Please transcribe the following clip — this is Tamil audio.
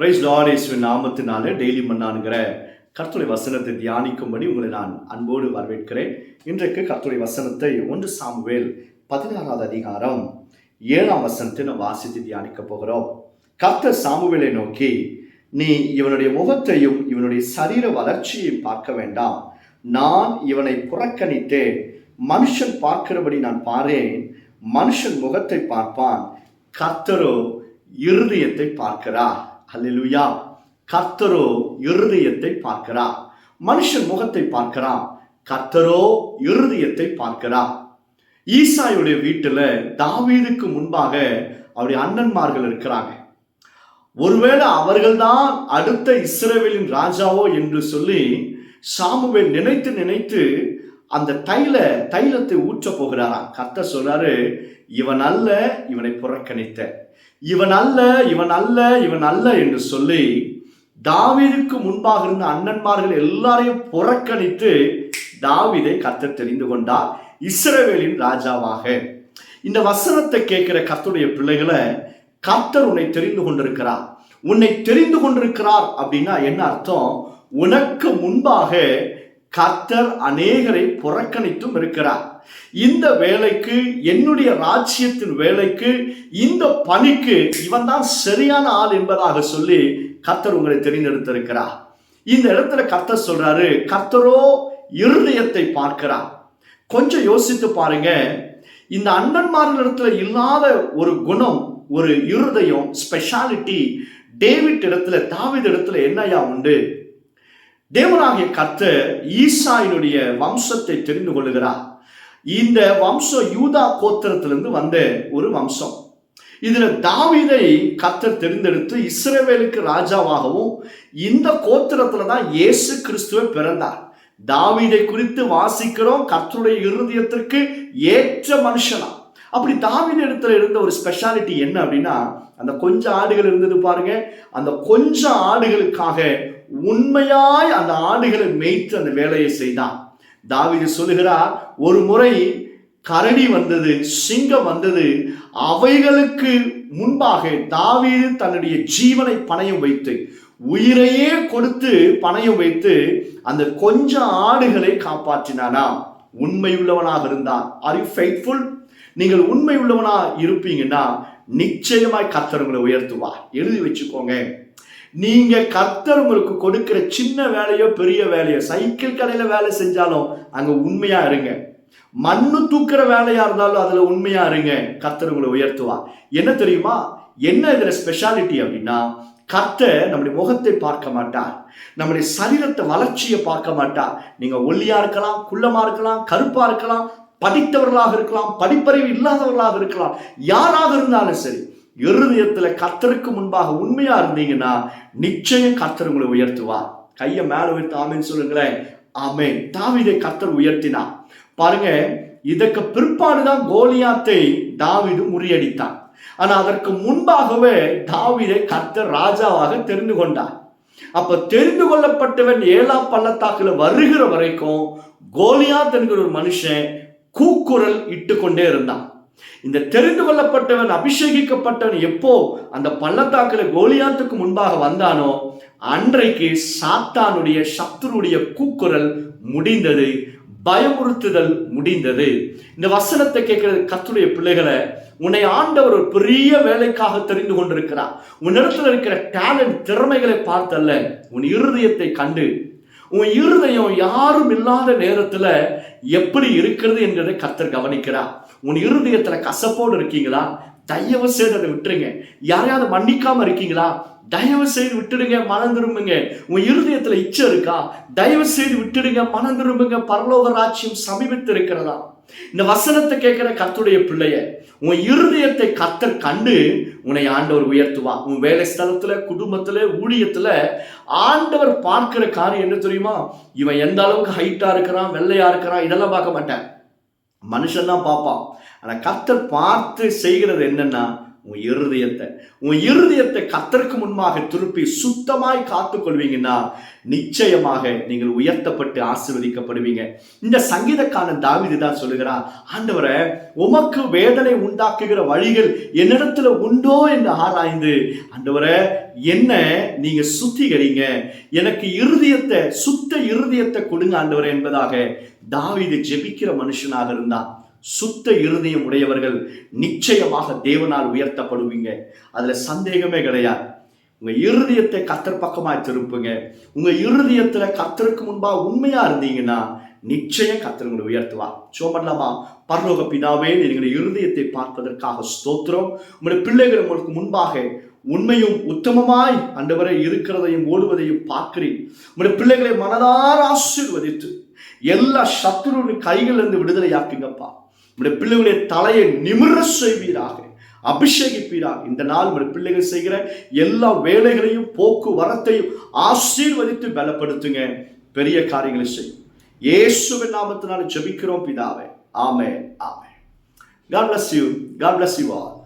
பிரைஸ் லார்டேஸ்வின் நாமத்தினால டெய்லி மன்னானுங்கிற கர்த்துரை வசனத்தை தியானிக்கும்படி உங்களை நான் அன்போடு வரவேற்கிறேன். இன்றைக்கு கர்த்துரை வசனத்தை ஒன்று சாமுவேல் பதினாறாவது அதிகாரம் ஏழாம் வசனத்தை நான் வாசித்து தியானிக்க போகிறோம். கர்த்தர் சாமுவேலை நோக்கி நீ இவனுடைய முகத்தையும் இவனுடைய சரீர வளர்ச்சியையும் பார்க்க வேண்டாம். நான் இவனை புறக்கணித்தேன். மனுஷன் பார்க்கிறபடி நான் பாரேன் மனுஷன் முகத்தை பார்ப்பான். கர்த்தரோ இருதயத்தை பார்க்கிறார். அல்லேலூயா கர்த்தரோ இருதயத்தை பார்க்கிறார். மனுஷன் முகத்தை பார்க்கிறான். கர்த்தரோ இருதயத்தை பார்க்கிறார். ஈசாயுடைய வீட்டில் தாவீதுக்கு முன்பாக அவருடைய அண்ணன்மார்கள் இருக்கிறாங்க. ஒருவேளை அவர்கள்தான் அடுத்த இஸ்ரேவேலின் ராஜாவோ என்று சொல்லி சாமுவேல் நினைத்து நினைத்து அந்த தைல தைலத்தை ஊற்ற போகிறாராம். கர்த்தர் சொல்றாரு இவன் அல்ல இவனை புறக்கணித்த இவன் அல்ல இவன் அல்ல இவன் அல்ல என்று சொல்லி தாவீதுக்கு முன்பாக இருந்த அண்ணன்மார்கள் எல்லாரையும் புறக்கணித்து தாவிதை கத்த தெரிந்து கொண்டார் இஸ்ரவேலின் ராஜாவாக. இந்த வசனத்தை கேட்கிற கத்துடைய பிள்ளைகளை கர்த்தர் உன்னை தெரிந்து கொண்டிருக்கிறார். உன்னை தெரிந்து கொண்டிருக்கிறார் அப்படின்னா என்ன அர்த்தம்? உனக்கு முன்பாக கர்த்தர் அநேகரை புறக்கணித்தும் இருக்கிறார். இந்த வேலைக்கு என்னுடைய ராஜ்யத்தின் வேலைக்கு இந்த பணிக்கு இவன் தான் சரியான ஆள் என்பதாக சொல்லி கர்த்தர் உங்களை தெரிந்தெடுத்திருக்கிறார். இந்த இடத்துல கர்த்தர் சொல்றாரு கர்த்தரோ இருதயத்தை பார்க்கிறார். கொஞ்சம் யோசித்து பாருங்க. இந்த அண்ணன்மார்களிடத்துல இல்லாத ஒரு குணம் ஒரு இருதயம் ஸ்பெஷாலிட்டி டேவிட் இடத்துல தாவித இடத்துல என்னையா உண்டு? தேவனாகிய கர்த்தர் ஈசாயினுடைய வம்சத்தை தெரிந்து கொள்ளுகிறார். இந்த வம்சம் யூதா கோத்திரத்திலிருந்து வந்த ஒரு வம்சம். இதுல தாவிதை கர்த்தர் தெரிந்தெடுத்து இஸ்ரேவேலுக்கு ராஜாவாகவும் இந்த கோத்திரத்துல தான் இயேசு கிறிஸ்துவை பிறந்தார். தாவிதை குறித்து வாசிக்கிறோம் கர்த்தருடைய இருதயத்திற்கு ஏற்ற மனுஷனா. அப்படி தாவீது இடத்துல இருந்த ஒரு ஸ்பெஷாலிட்டி என்ன அப்படின்னா அந்த கொஞ்சம் ஆடுகள் இருந்தது பாருங்க அந்த கொஞ்சம் ஆடுகளுக்காக உண்மையாய் அந்த ஆடுகளை மேய்த்து அந்த வேலையை செய்தான். தாவிது சொல்லுகிறார் ஒரு முறை கரடி வந்தது சிங்கம் வந்தது அவைகளுக்கு முன்பாக தாவீது தன்னுடைய ஜீவனை பணயம் வைத்து உயிரையே கொடுத்து பணயம் வைத்து அந்த கொஞ்சம் ஆடுகளை காப்பாற்றினானா? உண்மையுள்ளவனாக இருந்தான். ஆர் யூ ஃபெய்த்ஃபுல் நீங்கள் உண்மை உள்ளவனா இருப்பீங்கன்னா நிச்சயமாய் கத்தர் உங்களை உயர்த்துவார். எழுதி வச்சுக்கோங்க. நீங்க கர்த்தர் உங்களுக்கு கொடுக்கிற சின்ன வேலையோ பெரிய வேலையோ சைக்கிள் கடையில வேலை செஞ்சாலும் அங்க உண்மையா இருங்க. மண்ணு தூக்குற வேலையா இருந்தாலும் அதுல உண்மையா இருங்க. கர்த்தர் உங்களை உயர்த்துவா என்ன தெரியுமா? என்ன இதுல ஸ்பெஷாலிட்டி அப்படின்னா கர்த்தர் நம்முடைய முகத்தை பார்க்க மாட்டார். நம்முடைய சரீரத்தை வளர்ச்சியை பார்க்க மாட்டார். நீங்க ஒல்லியா இருக்கலாம் குள்ளமா இருக்கலாம் கருப்பா இருக்கலாம் படித்தவர்களாக இருக்கலாம் படிப்பறிவு இல்லாதவர்களாக இருக்கலாம். யாராக இருந்தாலும் சரி இருதயத்தில் கத்தருக்கு முன்பாக உண்மையாக இருந்தீங்கன்னா நிச்சயம் கத்தர் உங்களை உயர்த்துவார். கையை மேலே உயர்த்து ஆமேன்னு சொல்லுங்களேன். ஆமே தாவிதை கத்தர் உயர்த்தினா பாருங்க இதற்கு பிற்பாடுதான் கோலியாத்தை தாவிது முறியடித்தான். ஆனா அதற்கு முன்பாகவே தாவிதை கர்த்தர் ராஜாவாக தெரிந்து கொண்டார். அப்ப தெரிந்து கொள்ளப்பட்டவன் ஏழா பள்ளத்தாக்குல வருகிற வரைக்கும் கோலியாத் என்கிற ஒரு மனுஷன் கூக்குரல் இட்டு கொண்டே இருந்தான். இந்த தெரிந்து கொள்ளப்பட்டவன் அபிஷேகிக்கப்பட்டவன் எப்போ அந்த பள்ளத்தாக்கில் கோலியாத்துக்கு முன்பாக வந்தானோ அன்றைக்கு சாத்தானுடைய சத்துருடைய கூக்குரல் முடிந்தது பயமுறுத்துதல் முடிந்தது. இந்த வசனத்தை கேட்கிறது கத்துடைய பிள்ளைகளை உன்னை ஆண்டவர் ஒரு பெரிய வேலைக்காக தெரிந்து கொண்டிருக்கிறார். உன்னிடத்துல இருக்கிற டேலண்ட் திறமைகளை பார்த்தல்ல. உன் இருதயத்தை கண்டு உன் இருதயம் யாரும் இல்லாத நேரத்துல எப்படி இருக்கிறது என்கிறதை கத்தர் கவனிக்கிறார். உன் இருதயத்துல கசப்போடு இருக்கீங்களா? தயவு செய்து அதை விட்டுருங்க. யாரையாவது மன்னிக்காம இருக்கீங்களா? தயவு செய்து விட்டுடுங்க மனம் திரும்புங்க. உன் இருதயத்துல இச்சை இருக்கா? தயவு செய்து விட்டுடுங்க மனம் திரும்புங்க. பரலோக ராட்சியம் சமீபத்து இருக்கிறதா இந்த வசனத்தை கேட்கிற கர்த்துடைய பிள்ளைய உன் இருதயத்தை கத்தர் கண்டு உன்னை ஆண்டவர் உயர்த்துவா. உன் வேலை ஸ்தலத்துல குடும்பத்துல ஊழியத்துல ஆண்டவர் பார்க்கிற காரியம் என்ன தெரியுமா? இவன் எந்த அளவுக்கு ஹைட்டா இருக்கிறான் வெள்ளையா இருக்கிறான் இதெல்லாம் பார்க்க மாட்டேன். மனுஷன் தான் பார்ப்பான். ஆனால் கர்த்தர் பார்த்து செய்கிறது என்னென்னா உன் இருதயத்தை உன் இருதயத்தை கத்தருக்கு முன்பாக திருப்பி சுத்தமாய் காத்துக்கொள்வீங்கன்னா நிச்சயமாக நீங்கள் உயர்த்தப்பட்டு ஆசீர்வதிக்கப்படுவீங்க. இந்த சங்கீதக்காரன் தாவிது தான் சொல்லுகிறான் ஆண்டவரை உமக்கு வேதனை உண்டாக்குகிற வழிகள் என்னிடத்துல உண்டோ என்று ஆராய்ந்து ஆண்டவரை என்ன நீங்க சுத்திகரிங்க. எனக்கு இருதயத்தை சுத்த இருதயத்தை கொடுங்க ஆண்டவரே என்பதாக தாவிது ஜெபிக்கிற மனுஷனாக இருந்தான். சுத்த இருதயம் உடையவர்கள் நிச்சயமாக தேவனால் உயர்த்தப்படுவீங்க. அதுல சந்தேகமே கிடையாது. உங்க இருதயத்தை கத்தர் பக்கமாய் திருப்புங்க. உங்க இருதயத்துல கத்தருக்கு முன்பா உண்மையா இருந்தீங்கன்னா நிச்சயம் கத்தர் உங்களை உயர்த்துவா. சோமல்லாமா பரலோக பிதாவே எங்களுடைய இருதயத்தை பார்ப்பதற்காக ஸ்தோத்திரம். உங்களுடைய பிள்ளைகள் உங்களுக்கு முன்பாக உண்மையும் உத்தமமாய் அண்டவரை இருக்கிறதையும் ஓடுவதையும் பார்க்கிறேன். உங்களுடைய பிள்ளைகளை மனதார ஆசீர்வதித்து எல்லா சத்துருவின் கைகளிலிருந்து விடுதலையாக்குங்கப்பா. உங்களுடைய பிள்ளைகளுடைய தலையை நிமிர செய்வீராக. அபிஷேகிப்பீராக. இந்த நாள் உங்களுடைய பிள்ளைகள் செய்கிற எல்லா வேலைகளையும் போக்குவரத்தையும் ஆசீர்வதித்து பலப்படுத்துங்க. பெரிய காரியங்களை செய்யும். இயேசுவின் நாமத்தினால ஜெபிக்கிறோம் பிதாவே. ஆமே ஆமே God bless you God bless you all